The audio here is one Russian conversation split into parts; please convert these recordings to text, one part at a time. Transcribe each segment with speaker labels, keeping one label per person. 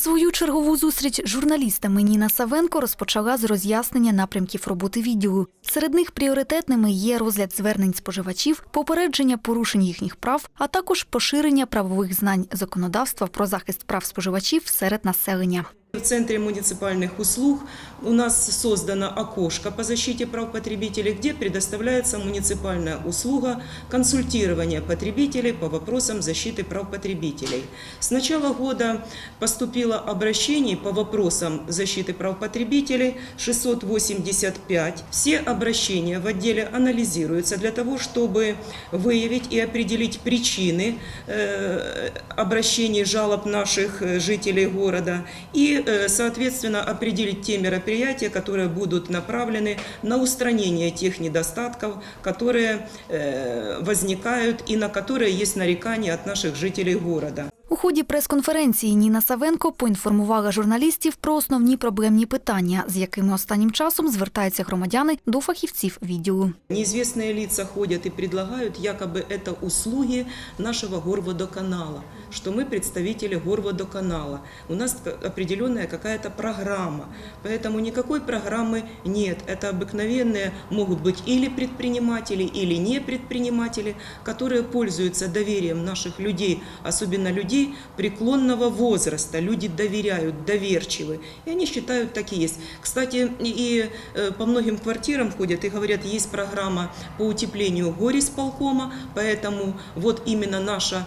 Speaker 1: Свою чергову зустріч журналістами Ніна Савенко розпочала з роз'яснення напрямків роботи відділу. Серед них пріоритетними є розгляд звернень споживачів, попередження порушень їхніх прав, а також поширення правових знань законодавства про захист прав споживачів серед населення.
Speaker 2: В Центре муниципальных услуг у нас создано окошко по защите прав потребителей, где предоставляется муниципальная услуга консультирования потребителей по вопросам защиты прав потребителей. С начала года поступило обращений по вопросам защиты прав потребителей 685. Все обращения в отделе анализируются для того, чтобы выявить и определить причины э, обращений, жалоб наших э, жителей города и, э, соответственно, определить те мероприятия, которые будут направлены на устранение тех недостатков, которые э, возникают и на которые есть нарекания от наших жителей города.
Speaker 1: У ході прес-конференції Ніна Савенко поінформувала журналістів про основні проблемні питання, з якими останнім часом звертаються громадяни до фахівців відділу.
Speaker 2: Неизвестные лица ходят и предлагают, якобы это услуги нашего горводоканала, что мы представители горводоканала. У нас определенная какая-то программа, поэтому никакой программы нет. Это обыкновенные могут быть или предприниматели, или не предприниматели, которые пользуются доверием наших людей, особенно людей преклонного возраста. Люди доверяют, доверчивы, и они считают так и есть. Кстати, и э, по многим квартирам ходят и говорят, есть программа по утеплению горисполкома, поэтому вот именно наша,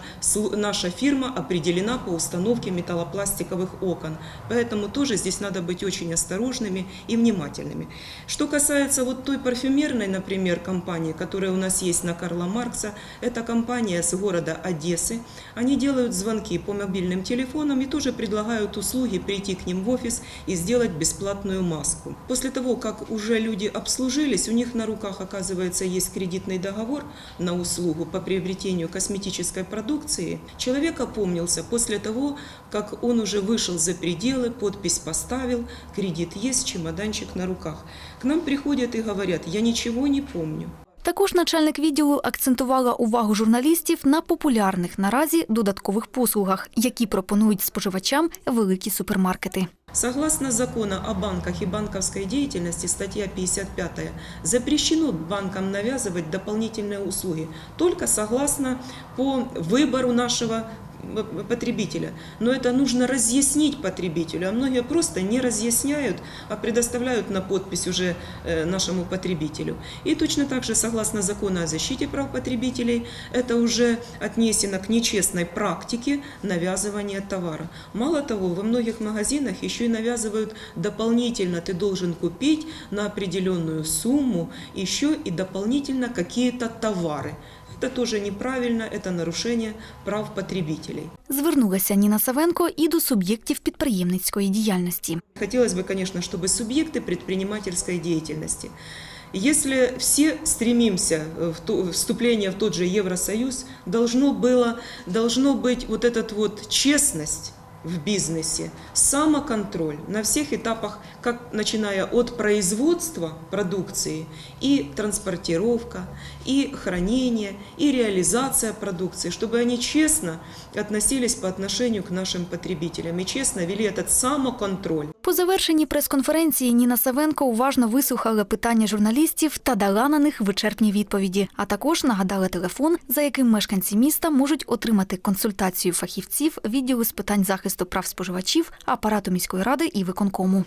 Speaker 2: наша фирма определена по установке металлопластиковых окон. Поэтому тоже здесь надо быть очень осторожными и внимательными. Что касается вот той парфюмерной, например, компании, которая у нас есть на Карла Маркса, это компания с города Одессы. Они делают звонки по мобильным телефонам и тоже предлагают услуги прийти к ним в офис и сделать бесплатную маску. После того, как уже люди обслужились, у них на руках, оказывается, есть кредитный договор на услугу по приобретению косметической продукции. Человек опомнился после того, как он уже вышел за пределы, подпись поставил, кредит есть, чемоданчик на руках. К нам приходят и говорят, я ничего не помню.
Speaker 1: Також начальник відділу акцентувала увагу журналістів на популярних наразі додаткових послугах, які пропонують споживачам великі супермаркети.
Speaker 2: Согласно закону о банках и банковской деятельности, статья 55, запрещено банкам навязывать дополнительные услуги, только согласно по выбору нашего потребителя. Но это нужно разъяснить потребителю, а многие просто не разъясняют, а предоставляют на подпись уже э, нашему потребителю. И точно так же, согласно закону о защите прав потребителей, это уже отнесено к нечестной практике навязывания товара. Мало того, во многих магазинах еще и навязывают дополнительно, ты должен купить на определенную сумму еще и дополнительно какие-то товары. Это тоже неправильно, это нарушение прав потребителей.
Speaker 1: Звернулася Ніна Савенко і до суб'єктів підприємницької діяльності.
Speaker 2: Хотелось бы, конечно, чтобы субъекты предпринимательской деятельности, если все стремимся в то- вступление в тот же Евросоюз, должно, было, должно быть вот эта вот честность в бизнесе, самоконтроль на всех этапах, как начиная от производства продукции и транспортировка, и хранение, и реализация продукции, чтобы они честно относились по отношению к нашим потребителям и честно вели этот самоконтроль.
Speaker 1: По завершенні прес-конференції Ніна Савенко уважно вислухала питання журналістів та дала на них вичерпні відповіді, а також нагадала телефон, за яким мешканці міста можуть отримати консультацію фахівців відділу з питань захисту прав споживачів, апарату міської ради і виконкому.